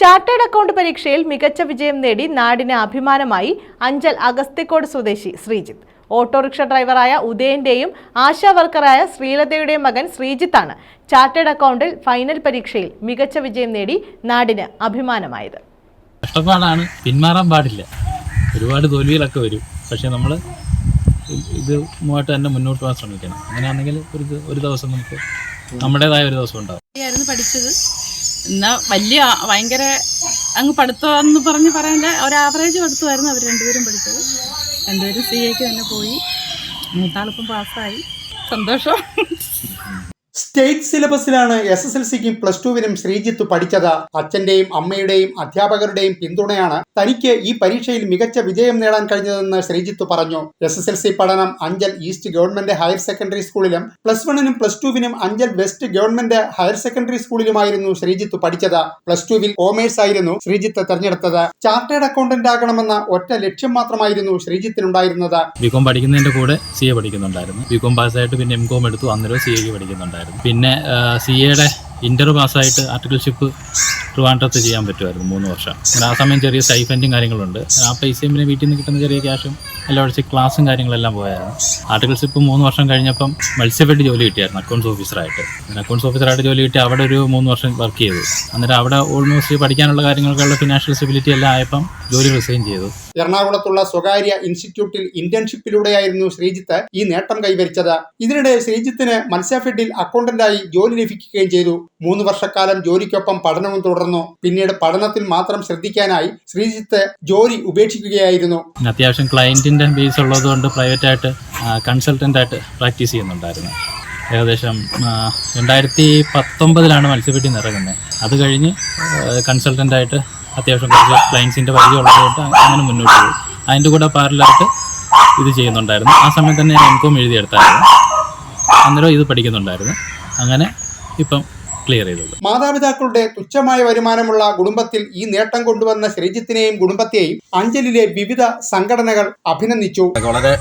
Chartered account പരീക്ഷയിൽ മികച്ച വിജയം നേടി നാടിന് അഭിമാനമായി അഞ്ചൽ അഗസ്തിക്കോട് സ്വദേശി ശ്രീജിത്ത്. ഓട്ടോറിക്ഷ ഡ്രൈവറായ ഉദയന്റെയും ആശാ വർക്കറായ ശ്രീലതയുടെയും മകൻ ശ്രീജിത്താണ് ചാർട്ടേഡ് അക്കൗണ്ടിൽ ഫൈനൽ പരീക്ഷയിൽ മികച്ച വിജയം നേടി നാടിന് അഭിമാനമായത്. കഷ്ടപ്പാടാണ് പിന്മാറാൻ പാടില്ല. ഒരുപാട് തോൽവികളൊക്കെ വരും. പക്ഷെ നമ്മൾ ഇത് മുമ്പോട്ട് തന്നെ മുന്നോട്ട് പോകാൻ ശ്രമിക്കണം. അങ്ങനെയാണെങ്കിൽ ഒരു ഒരു ദിവസം നമുക്ക് നമ്മുടേതായ ഒരു ദിവസം ഉണ്ടാവും. പഠിച്ചത്. എന്നാ വലിയ ഭയങ്കര അങ്ങ് പഠിത്തമെന്ന് പറഞ്ഞ് പറയാനില്ല ഒരു ആവറേജ് പഠിത്തമായിരുന്നു അവർ രണ്ടുപേരും പഠിച്ചത്. രണ്ടുപേരും സി എക്ക് തന്നെ പോയി. മൂത്താളിപ്പം പാസ്സായി സന്തോഷം. സ്റ്റേറ്റ് സിലബസിലാണ് എസ് എസ് എൽ സിക്കും പ്ലസ് ടുവിനും ശ്രീജിത്ത് പഠിച്ചത്. അച്ഛന്റെയും അമ്മയുടെയും അധ്യാപകരുടെയും പിന്തുണയാണ് തനിക്ക് ഈ പരീക്ഷയിൽ മികച്ച വിജയം നേടാൻ കഴിഞ്ഞതെന്ന് ശ്രീജിത്ത് പറഞ്ഞു. എസ് എസ് എൽ സി പഠനം Anchal east government higher secondary സ്കൂളിലും പ്ലസ് വണ്ണിനും plus ടുവിനും Anchal west government higher secondary സ്കൂളിലുമായിരുന്നു Sreejith പഠിച്ചത്. പ്ലസ് ടുവിൽ കോമേഴ്സ് ആയിരുന്നു ശ്രീജിത്ത് തെരഞ്ഞെടുത്തത്. ചാർട്ടേഡ് അക്കൗണ്ടന്റ് ആകണമെന്ന ഒറ്റ ലക്ഷ്യം മാത്രമായിരുന്നു ശ്രീജിത്തിനുണ്ടായിരുന്നത്. ബികോം പഠിക്കുന്നതിന്റെ കൂടെ സി എ പഠിക്കുന്നുണ്ടായിരുന്നു. ബികോം പാസ്സായിട്ട് പിന്നെ എം കോം എടുത്തു. അന്നേരം സി എക്ക് പഠിക്കുന്നുണ്ടായിരുന്നു. പിന്നെ സി എയുടെ ഇന്റർ പാസ്സായിട്ട് ആർട്ടിക്കൽഷിപ്പ് ട്രിവാൻഡ്രത്ത് ചെയ്യാൻ പറ്റുമായിരുന്നു മൂന്ന് വർഷം. ആ സമയം ചെറിയ സ്റ്റൈഫന്റും കാര്യങ്ങളുണ്ട്. ആ പൈസയും പിന്നെ വീട്ടിൽ നിന്ന് കിട്ടുന്ന ചെറിയ ക്യാഷും എല്ലാം അടിച്ച് ക്ലാസ്സും കാര്യങ്ങളെല്ലാം പോയായിരുന്നു. ആർട്ടിക്കൽഷിപ്പ് മൂന്ന് വർഷം കഴിഞ്ഞപ്പം മത്സ്യപ്പെട്ട് ജോലി കിട്ടിയായിരുന്നു അക്കൗണ്ട്സ് ഓഫീസറായിട്ട് അക്കൗണ്ട്സ് ഓഫീസറായിട്ട് ജോലി കിട്ടി അവിടെ ഒരു മൂന്ന് വർഷം വർക്ക് ചെയ്തു. അന്നേരം അവിടെ ഓൾമോസ്റ്റ് പഠിക്കാനുള്ള കാര്യങ്ങൾക്കുള്ള ഫിനാൻഷ്യൽ സ്റ്റെബിലിറ്റി എല്ലാം ആയപ്പം ജോലി റിസൈൻ ചെയ്തു. എറണാകുളത്തുള്ള സ്വകാര്യ ഇൻസ്റ്റിറ്റ്യൂട്ടിൽ ഇന്റേൺഷിപ്പിലൂടെയായിരുന്നു ശ്രീജിത്ത് ഈ നേട്ടം കൈവരിച്ചത്. ഇതിനിടെ ശ്രീജിത്തിന് മത്സ്യഫെഡിൽ അക്കൗണ്ടന്റായി ജോലി ലഭിക്കുകയും ചെയ്തു. മൂന്ന് വർഷക്കാലം ജോലിക്കൊപ്പം പഠനവും തുടർന്നു. പിന്നീട് പഠനത്തിൽ മാത്രം ശ്രദ്ധിക്കാനായി ശ്രീജിത്ത് ജോലി ഉപേക്ഷിക്കുകയായിരുന്നു. അത്യാവശ്യം ക്ലയന്റിന്റെ ബേസ് ഉള്ളതുകൊണ്ട് കൺസൾട്ടന്റ് ആയിട്ട് പ്രാക്ടീസ് ചെയ്യുന്നുണ്ടായിരുന്നു. ഏകദേശം രണ്ടായിരത്തി പത്തൊമ്പതിലാണ് മത്സ്യപ്പെട്ടി ഇറങ്ങുന്നത് അത് കഴിഞ്ഞ് കൺസൾട്ടന്റായിട്ട് അത്യാവശ്യം കുറച്ച് ക്ലയൻസിന്റെ പരിചയം ഉള്ളതുകൊണ്ട് അങ്ങനെ മുന്നോട്ട് പോകും അതിന്റെ കൂടെ പാരലായിട്ട് ഇത് ചെയ്യുന്നുണ്ടായിരുന്നു. ആ സമയത്ത് തന്നെ ഞാൻ എം കോം എഴുതിയെടുത്തായിരുന്നു. അന്നേരം ഇത് പഠിക്കുന്നുണ്ടായിരുന്നു. അങ്ങനെ ഇപ്പം ക്ലിയർ ചെയ്തത്. മാതാപിതാക്കളുടെ തുച്ഛമായ വരുമാനമുള്ള കുടുംബത്തിൽ ഈ നേട്ടം കൊണ്ടുവന്ന ശ്രീജിത്തിനെയും കുടുംബത്തെയും അഞ്ചലിലെ വിവിധ സംഘടനകൾ അഭിനന്ദിച്ചു. വളരെ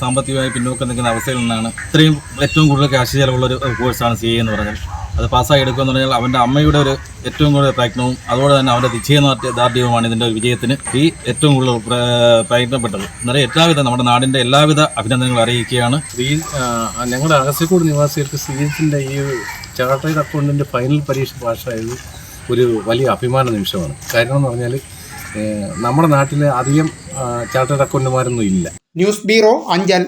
സാമ്പത്തികമായി പിന്നോക്കം നിൽക്കുന്ന അവസ്ഥയിൽ നിന്നാണ് ഇത്രയും ഏറ്റവും കൂടുതൽ കാശ് ചെലവുള്ള ഒരു കോഴ്സാണ് സി എന്ന് പറഞ്ഞാൽ അത് പാസ്സാക്കി എടുക്കുക എന്ന് പറഞ്ഞാൽ അവന്റെ അമ്മയുടെ ഒരു ഏറ്റവും കൂടുതൽ പ്രയത്നവും അതുപോലെ തന്നെ അവന്റെ നിശ്ചയദാർഢ്യവുമാണ് ഇതിന്റെ ഒരു വിജയത്തിന് ഈ ഏറ്റവും കൂടുതൽ പ്ര- പ്രയത്നപ്പെട്ടത്. എന്നാലും എല്ലാവിധ നമ്മുടെ നാടിന്റെ എല്ലാവിധ അഭിനന്ദനങ്ങൾ അറിയിക്കുകയാണ്. ഈ ഞങ്ങളുടെ അഗസ്യക്കൂട് നിവാസികൾക്ക് ശ്രീജിത്തിന്റെ ഈ ചാർട്ടേഡ് അക്കൗണ്ടിന്റെ ഫൈനൽ പരീക്ഷ പാസ്സായത് ഒരു വലിയ അഭിമാന നിമിഷമാണ്. കാരണം എന്ന് പറഞ്ഞാൽ നമ്മുടെ നാട്ടിൽ അധികം ചാർട്ടേഡ് അക്കൗണ്ടുമാരൊന്നും ഇല്ല. News bureau Anchal.